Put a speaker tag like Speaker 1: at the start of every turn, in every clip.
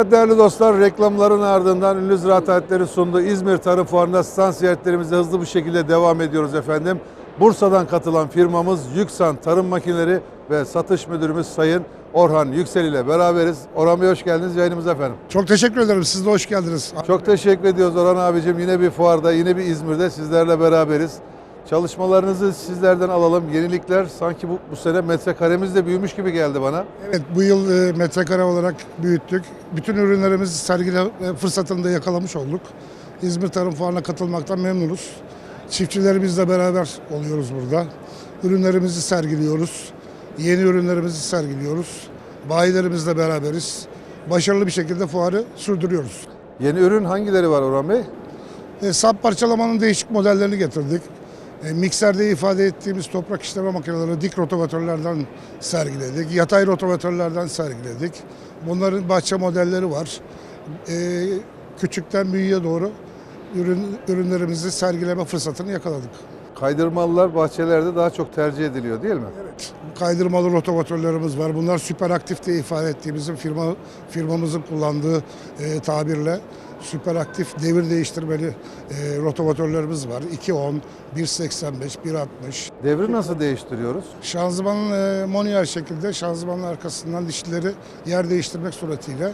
Speaker 1: Değerli dostlar reklamların ardından ünlü ziraat aletleri sunduğu İzmir Tarım Fuarı'nda stand ziyaretlerimize hızlı bir şekilde devam ediyoruz efendim. Bursa'dan katılan firmamız Yüksan Tarım Makineleri ve Satış Müdürümüz Sayın Orhan Yüksel ile beraberiz. Orhan Bey hoş geldiniz yayınımıza efendim.
Speaker 2: Çok teşekkür ederim. Siz de hoş geldiniz.
Speaker 1: Çok teşekkür ediyoruz Orhan abicim. Yine bir fuarda, yine bir İzmir'de sizlerle beraberiz. Çalışmalarınızı sizlerden alalım. Yenilikler sanki bu, bu sene metrekaremiz de büyümüş gibi geldi bana.
Speaker 2: Evet bu yıl e, metrekare olarak büyüttük. Bütün ürünlerimizi sergile e, fırsatını da yakalamış olduk. İzmir Tarım Fuarı'na katılmaktan memnunuz. Çiftçilerimizle beraber oluyoruz burada. Ürünlerimizi sergiliyoruz. Yeni ürünlerimizi sergiliyoruz. Bayilerimizle beraberiz. Başarılı bir şekilde fuarı sürdürüyoruz.
Speaker 1: Yeni ürün hangileri var Orhan Bey?
Speaker 2: E, sap parçalamanın değişik modellerini getirdik. E, mikserde ifade ettiğimiz toprak işleme makineleri dik rotovatörlerden sergiledik. Yatay rotovatörlerden sergiledik. Bunların bahçe modelleri var. E, küçükten büyüğe doğru ürün, ürünlerimizi sergileme fırsatını yakaladık.
Speaker 1: Kaydırmalılar bahçelerde daha çok tercih ediliyor değil mi?
Speaker 2: Evet. Kaydırmalı rotovatörlerimiz var. Bunlar süper aktif diye ifade ettiğimizin firma firmamızın kullandığı e, tabirle süper aktif devir değiştirmeli e, rotovatörlerimiz var. 2.10, 1.85, 1.60.
Speaker 1: Devri nasıl değiştiriyoruz?
Speaker 2: Şanzımanın e, manuel şekilde şanzımanın arkasından dişlileri yer değiştirmek suretiyle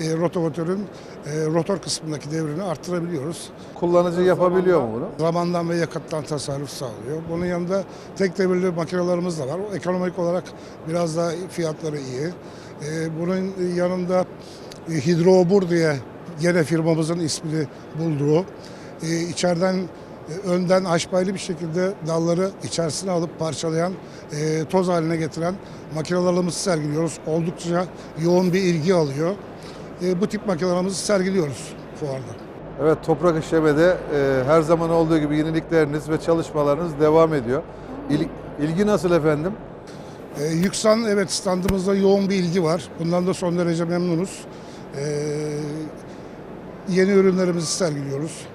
Speaker 2: e, rotovatörün e, rotor kısmındaki devrini arttırabiliyoruz.
Speaker 1: Kullanıcı yapabiliyor mu bunu?
Speaker 2: Zamandan ve yakıttan tasarruf sağlıyor. Bunun yanında tek devirli makinelerimiz de var. O Ekonomik olarak biraz daha fiyatları iyi. Ee, bunun yanında e, Hidrobur diye gene firmamızın ismini bulduğu e, içeriden e, önden aşbaylı bir şekilde dalları içerisine alıp parçalayan, e, toz haline getiren makinelerimizi sergiliyoruz. Oldukça yoğun bir ilgi alıyor. E, bu tip makinelerimizi sergiliyoruz fuarda.
Speaker 1: Evet toprak işlemede e, her zaman olduğu gibi yenilikleriniz ve çalışmalarınız devam ediyor. İl, ilgi nasıl efendim?
Speaker 2: Ee, Yüksan evet standımızda yoğun bir ilgi var. Bundan da son derece memnunuz. Ee, yeni ürünlerimizi sergiliyoruz.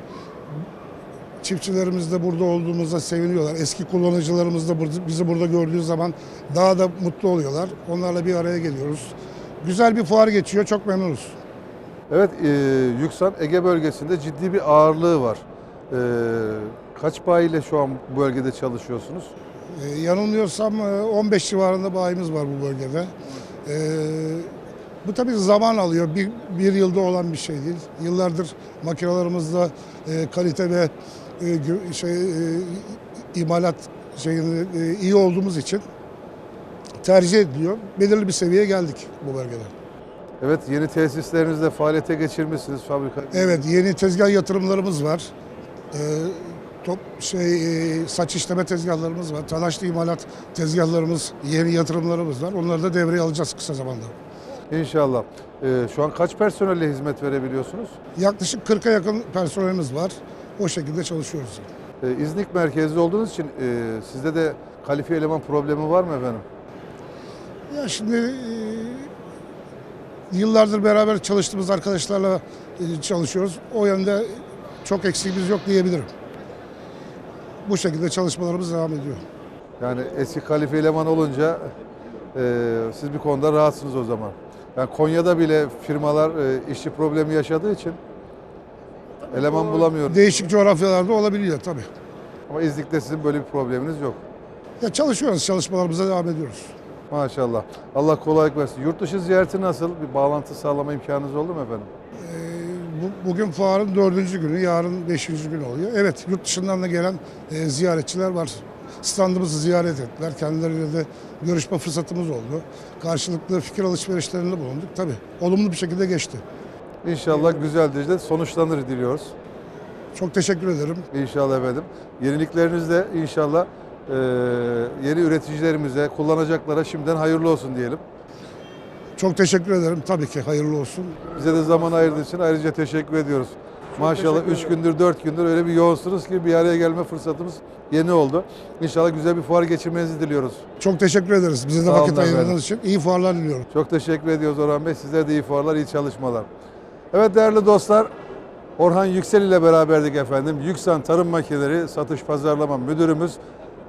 Speaker 2: Çiftçilerimiz de burada olduğumuzda seviniyorlar. Eski kullanıcılarımız da bizi burada gördüğü zaman daha da mutlu oluyorlar. Onlarla bir araya geliyoruz. Güzel bir fuar geçiyor. Çok memnunuz.
Speaker 1: Evet e, Yüksan Ege bölgesinde ciddi bir ağırlığı var. E, kaç bayiyle şu an bu bölgede çalışıyorsunuz?
Speaker 2: Ee, yanılmıyorsam e, 15 civarında bayimiz var bu bölgede. Ee, bu tabii zaman alıyor. Bir, bir yılda olan bir şey değil. Yıllardır makinalarımızda e, kalite ve e, şey e, imalat şeyini e, iyi olduğumuz için tercih ediliyor. Belirli bir seviyeye geldik bu bölgede.
Speaker 1: Evet yeni tesislerinizde faaliyete geçirmişsiniz fabrika.
Speaker 2: Evet, yeni tezgah yatırımlarımız var. Ee, top şey e, saç işleme tezgahlarımız var. Talaşlı imalat tezgahlarımız, yeni yatırımlarımız var. Onları da devreye alacağız kısa zamanda.
Speaker 1: İnşallah. E, şu an kaç personelle hizmet verebiliyorsunuz?
Speaker 2: Yaklaşık 40'a yakın personelimiz var. O şekilde çalışıyoruz.
Speaker 1: E, İznik merkezli olduğunuz için e, sizde de kalifiye eleman problemi var mı efendim?
Speaker 2: Ya şimdi e, yıllardır beraber çalıştığımız arkadaşlarla e, çalışıyoruz. O yönde çok eksiğimiz yok diyebilirim. Bu şekilde çalışmalarımız devam ediyor.
Speaker 1: Yani eski kalifiye eleman olunca e, siz bir konuda rahatsınız o zaman. Yani Konya'da bile firmalar e, işçi problemi yaşadığı için eleman bulamıyor.
Speaker 2: Değişik coğrafyalarda olabiliyor tabii.
Speaker 1: Ama İznik'te sizin böyle bir probleminiz yok.
Speaker 2: Ya çalışıyoruz, çalışmalarımıza devam ediyoruz.
Speaker 1: Maşallah. Allah kolaylık versin. Yurt dışı ziyareti nasıl? Bir bağlantı sağlama imkanınız oldu mu efendim?
Speaker 2: Ee, bu, bugün fuarın dördüncü günü, yarın beşinci gün oluyor. Evet, yurt dışından da gelen e, ziyaretçiler var. Standımızı ziyaret ettiler. Kendileriyle de görüşme fırsatımız oldu. Karşılıklı fikir alışverişlerinde bulunduk. Tabii olumlu bir şekilde geçti.
Speaker 1: İnşallah güzel de sonuçlanır diliyoruz.
Speaker 2: Çok teşekkür ederim.
Speaker 1: İnşallah efendim. Yenilikleriniz de inşallah e, yeni üreticilerimize, kullanacaklara şimdiden hayırlı olsun diyelim.
Speaker 2: Çok teşekkür ederim. Tabii ki hayırlı olsun.
Speaker 1: Bize de zaman ayırdığınız için ayrıca teşekkür ediyoruz. Maşallah
Speaker 2: teşekkür
Speaker 1: 3 gündür 4 gündür öyle bir yoğunsunuz ki bir araya gelme fırsatımız yeni oldu. İnşallah güzel bir fuar geçirmenizi diliyoruz.
Speaker 2: Çok teşekkür ederiz. Bize de vakit ayırdığınız için. İyi fuarlar diliyorum.
Speaker 1: Çok teşekkür ediyoruz Orhan Bey. Sizlere de iyi fuarlar, iyi çalışmalar. Evet değerli dostlar, Orhan Yüksel ile beraberdik efendim. Yüksan Tarım Makineleri Satış Pazarlama Müdürümüz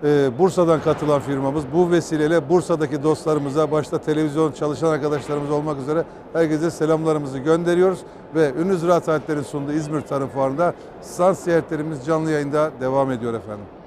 Speaker 1: e, Bursa'dan katılan firmamız. Bu vesileyle Bursa'daki dostlarımıza, başta televizyon çalışan arkadaşlarımız olmak üzere herkese selamlarımızı gönderiyoruz. Ve Ünlü Ziraat Aletler'in sunduğu İzmir Tarım Fuarı'nda stand ziyaretlerimiz canlı yayında devam ediyor efendim.